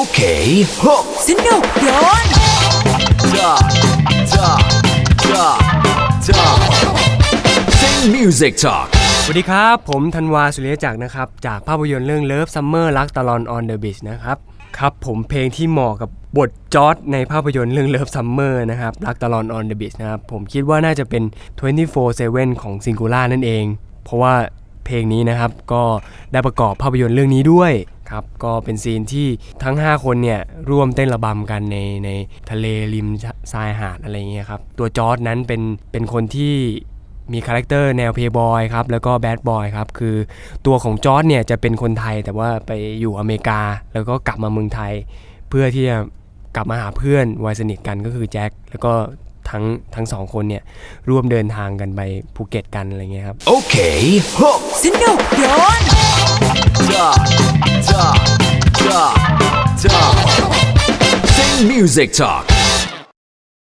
Okay, hook. สนุกโยน Da, da, da, da. Sing music talk. สวัสดีครับ ผมธันวาสุริยจักรนะครับ จากภาพยนตร์เรื่องเลิฟซัมเมอร์รักตลอนออนเดอะบิชนะครับ ครับ ผมเพลงที่เหมาะกับบทจอร์ดในภาพยนตร์เรื่องเลิฟซัมเมอร์นะครับ รักตลอนออนเดอะบิชนะครับ ผมคิดว่าน่าจะเป็น 24/7 ของซิงคูล่านั่นเอง เพราะว่าเพลงนี้นะครับก็ได้ประกอบภาพยนตร์เรื่องนี้ด้วย ครับก็เป็นซีนที่ทั้ง 5 คนเนี่ยร่วมเต้นระบำกันในในทะเลริมชายหาดอะไรเงี้ยครับตัวจอร์ดนั้นเป็นเป็นคนที่มีคาแรคเตอร์แนวเพย์บอยครับแล้วก็แบดบอยครับคือตัวของจอร์ดเนี่ยจะเป็นคนไทยแต่ว่าไปอยู่อเมริกา แล้วก็กลับมาเมืองไทย เพื่อที่จะกลับมาหาเพื่อนวัยสนิทกันก็คือแจ็คแล้วก็ทั้งทั้งสองคนเนี่ยร่วมเดินทางกันไปภูเก็ตกันอะไรเงี้ยครับ Okay, hook. สนุกโยน music talk.